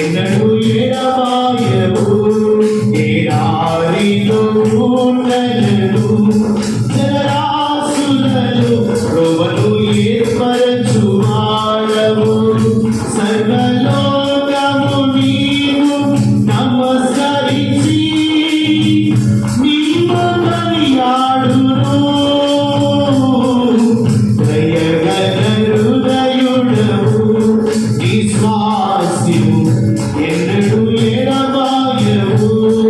ఎన్నడూ ఎడబాయవు ఏ దారిలో ఉండగలడు జరాసులను ప్రభులు ఏర్పరచు వాడవు సర్వలోకము నీవు నమస్కరించి నీవు మరియాడును Senhor.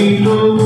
Hallelujah.